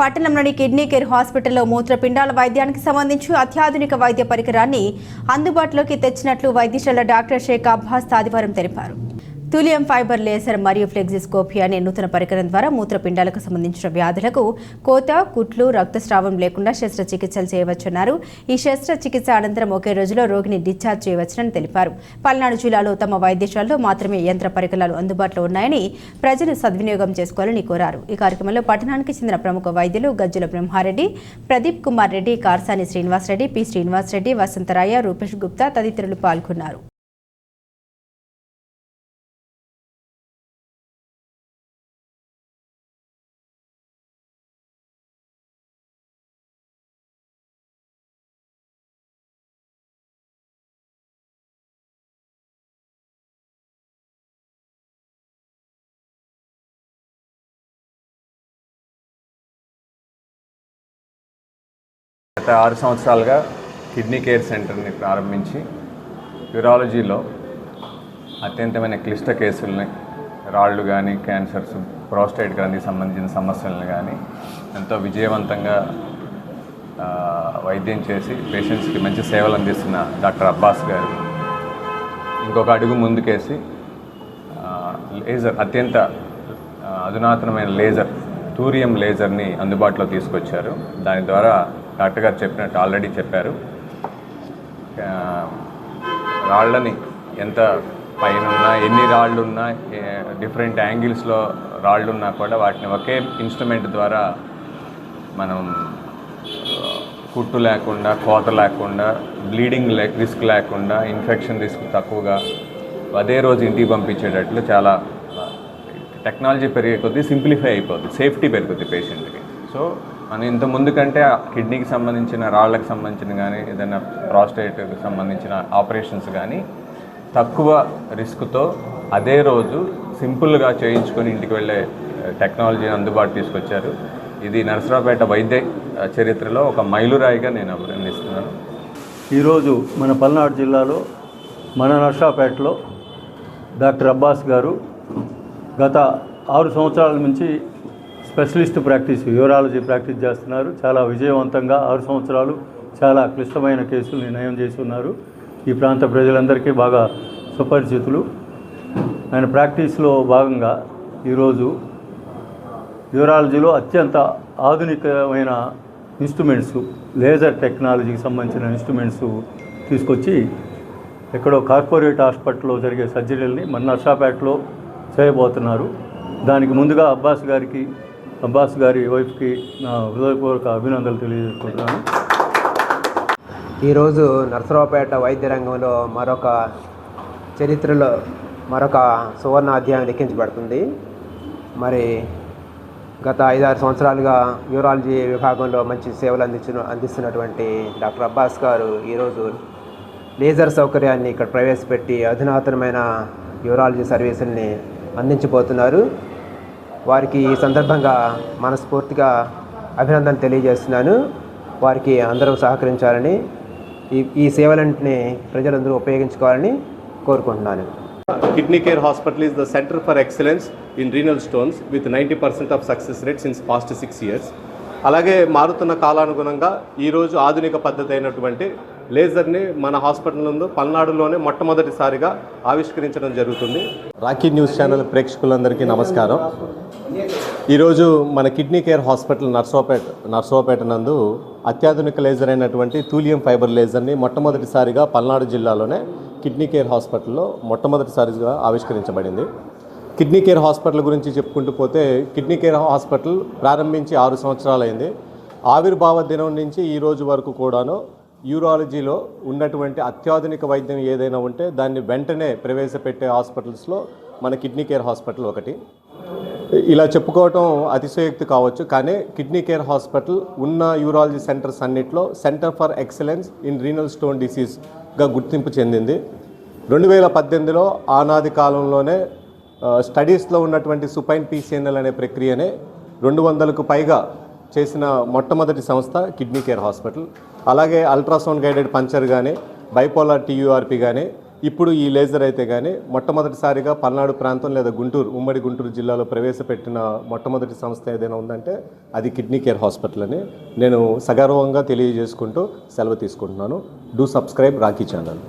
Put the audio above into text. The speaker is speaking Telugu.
పట్టణంలోని కిడ్నీ కేర్ హాస్పిటల్లో మూత్రపిండాల వైద్యానికి సంబంధించి అత్యాధునిక వైద్య పరికరాన్ని అందుబాటులోకి తెచ్చినట్లు వైద్యశాల డాక్టర్ షేక్ అబ్బాస్ ఆదివారం తెలిపారు. తులియం ఫైబర్ లేసర్ మరియు ఫ్లెక్సిస్కోపీ అనే నూతన పరికరం ద్వారా మూత్రపిండాలకు సంబంధించిన వ్యాధులకు కోత కుట్లు రక్తస్రావం లేకుండా శస్త్రచికిత్సలు చేయవచ్చన్నారు. ఈ శస్త్రచికిత్స అనంతరం ఒకే రోజులో రోగిని డిశ్చార్జ్ చేయవచ్చునని తెలిపారు. పల్నాడు జిల్లాలో తమ వైద్యశాలలో మాత్రమే యంత్ర పరికరాలు అందుబాటులో ఉన్నాయని ప్రజలు సద్వినియోగం చేసుకోవాలని కోరారు. ఈ కార్యక్రమంలో పట్టణానికి చెందిన ప్రముఖ వైద్యులు గజ్జుల బ్రహ్మారెడ్డి ప్రదీప్ కుమార్ రెడ్డి కార్సాని శ్రీనివాసరెడ్డి పి శ్రీనివాసరెడ్డి వసంతరాయ రూపేష్ గుప్తా తదితరులు పాల్గొన్నారు. గత ఆరు సంవత్సరాలుగా కిడ్నీ కేర్ సెంటర్ని ప్రారంభించి యూరాలజీలో అత్యంతమైన క్లిష్ట కేసుల్ని రాళ్ళు కానీ క్యాన్సర్స్ ప్రోస్టేట్ గ్రంథికి సంబంధించిన సమస్యలను కానీ ఎంతో విజయవంతంగా వైద్యం చేసి పేషెంట్స్కి మంచి సేవలు అందిస్తున్న డాక్టర్ అబ్బాస్ గారు ఇంకొక అడుగు ముందుకేసి లేజర్ అత్యంత అధునాతనమైన లేజర్ టూరియం లేజర్ని అందుబాటులో తీసుకొచ్చారు. దాని ద్వారా డాక్టర్ గారు చెప్పినట్టు ఆల్రెడీ చెప్పారు. రాళ్ళని ఎంత పైన ఉన్నా ఎన్ని రాళ్ళు ఉన్నా డిఫరెంట్ యాంగిల్స్లో రాళ్ళు ఉన్నా కూడా వాటిని ఒకే ఇన్స్ట్రుమెంట్ ద్వారా మనం కుట్టు లేకుండా కోత లేకుండా బ్లీడింగ్ రిస్క్ లేకుండా ఇన్ఫెక్షన్ రిస్క్ తక్కువగా అదే రోజు ఇంటికి పంపించేటట్లు చాలా టెక్నాలజీ పెరిగే కొద్దీ సింప్లిఫై అయిపోద్ది సేఫ్టీ పెరుగుద్ది పేషెంట్కి. సో అని ఇంత ముందు కంటే కిడ్నీకి సంబంధించిన రాళ్ళకి సంబంధించిన కానీ ఏదైనా ప్రాస్టేట్కి సంబంధించిన ఆపరేషన్స్ కానీ తక్కువ రిస్క్తో అదే రోజు సింపుల్గా చేయించుకొని ఇంటికి వెళ్ళే టెక్నాలజీని అందుబాటు తీసుకొచ్చారు. ఇది నరసరావుపేట వైద్య చరిత్రలో ఒక మైలురాయిగా నేను అభినందిస్తున్నాను. ఈరోజు మన పల్నాడు జిల్లాలో మన నరసరావుపేటలో డాక్టర్ అబ్బాస్ గారు గత ఆరు సంవత్సరాల నుంచి స్పెషలిస్ట్ ప్రాక్టీస్ యూరాలజీ ప్రాక్టీస్ చేస్తున్నారు. చాలా విజయవంతంగా ఆరు సంవత్సరాలు చాలా క్లిష్టమైన కేసుల్ని నయం చేసి ఉన్నారు. ఈ ప్రాంత ప్రజలందరికీ బాగా సుపరిచితులు. ఆయన ప్రాక్టీస్లో భాగంగా ఈరోజు యూరాలజీలో అత్యంత ఆధునికమైన ఇన్స్ట్రుమెంట్స్ లేజర్ టెక్నాలజీకి సంబంధించిన ఇన్స్ట్రుమెంట్స్ తీసుకొచ్చి ఎక్కడో కార్పొరేట్ హాస్పిటల్లో జరిగే సర్జరీలని మన నర్సాపేటలో చేయబోతున్నారు. దానికి ముందుగా అబ్బాస్ గారికి అబ్బాస్ గారి వైఫ్కి నా హృదయపూర్వక అభినందనలు తెలియజేసుకుంటున్నాను. ఈరోజు నరసరావుపేట వైద్య రంగంలో మరొక చరిత్రలో మరొక సువర్ణ అధ్యాయం లిఖించబడుతుంది. మరి గత ఐదారు సంవత్సరాలుగా యూరాలజీ విభాగంలో మంచి సేవలు అందించిన అందిస్తున్నటువంటి డాక్టర్ అబ్బాస్ గారు ఈరోజు లేజర్ సౌకర్యాన్ని ఇక్కడ ప్రవేశపెట్టి అధునాతనమైన యూరాలజీ సర్వీసుల్ని అందించబోతున్నారు. వారికి ఈ సందర్భంగా మనస్ఫూర్తిగా అభినందన తెలియజేస్తున్నాను. వారికి అందరూ సహకరించాలని ఈ ఈ సేవలన్నింటినీ ప్రజలందరూ ఉపయోగించుకోవాలని కోరుకుంటున్నాను. Kidney care hospital is the centre for excellence in renal stones with ninety percent of success rate since past six years అలాగే మారుతున్న కాలానుగుణంగా ఈరోజు ఆధునిక పద్ధతి అయినటువంటి లేజర్ని మన హాస్పిటల్ నందు పల్నాడులోనే మొట్టమొదటిసారిగా ఆవిష్కరించడం జరుగుతుంది. రాకీ న్యూస్ ఛానల్ ప్రేక్షకులందరికీ నమస్కారం. ఈరోజు మన kidney care hospital Narsopet Narsopet నందు అత్యాధునిక లేజర్ అయినటువంటి తూలియం ఫైబర్ లేజర్ని మొట్టమొదటిసారిగా పల్నాడు జిల్లాలోనే కిడ్నీ కేర్ హాస్పిటల్లో మొట్టమొదటిసారిగా ఆవిష్కరించబడింది. కిడ్నీ కేర్ హాస్పిటల్ గురించి చెప్పుకుంటూ పోతే కిడ్నీ కేర్ హాస్పిటల్ ప్రారంభించి ఆరు సంవత్సరాలైంది. ఆవిర్భావ దినం నుంచి ఈ రోజు వరకు కూడాను యూరాలజీలో ఉన్నటువంటి అత్యాధునిక వైద్యం ఏదైనా ఉంటే దాన్ని వెంటనే ప్రవేశపెట్టే హాస్పిటల్స్లో మన కిడ్నీ కేర్ హాస్పిటల్ ఒకటి. ఇలా చెప్పుకోవటం అతిశయోక్తి కావచ్చు కానీ కిడ్నీ కేర్ హాస్పిటల్ ఉన్న యూరాలజీ సెంటర్స్ అన్నిట్లో centre for excellence in renal stone డిసీజ్గా గుర్తింపు చెందింది. రెండు వేల పద్దెనిమిదిలో ఆనాది కాలంలోనే స్టడీస్లో ఉన్నటువంటి సుపైన్ పీసీఎన్ఎల్ అనే ప్రక్రియనే రెండు వందలకు పైగా చేసిన మొట్టమొదటి సంస్థ కిడ్నీ కేర్ హాస్పిటల్. అలాగే అల్ట్రాసౌండ్ గైడెడ్ పంచర్ కానీ బైపోలార్ టీయూఆర్పి కానీ ఇప్పుడు ఈ లేజర్ అయితే కానీ మొట్టమొదటిసారిగా పల్నాడు ప్రాంతం లేదా గుంటూరు ఉమ్మడి గుంటూరు జిల్లాలో ప్రవేశపెట్టిన మొట్టమొదటి సంస్థ ఏదైనా ఉందంటే అది కిడ్నీ కేర్ హాస్పిటల్ అని నేను సగర్వంగా తెలియజేసుకుంటూ సెలవు తీసుకుంటున్నాను. Do subscribe Rakhi channel.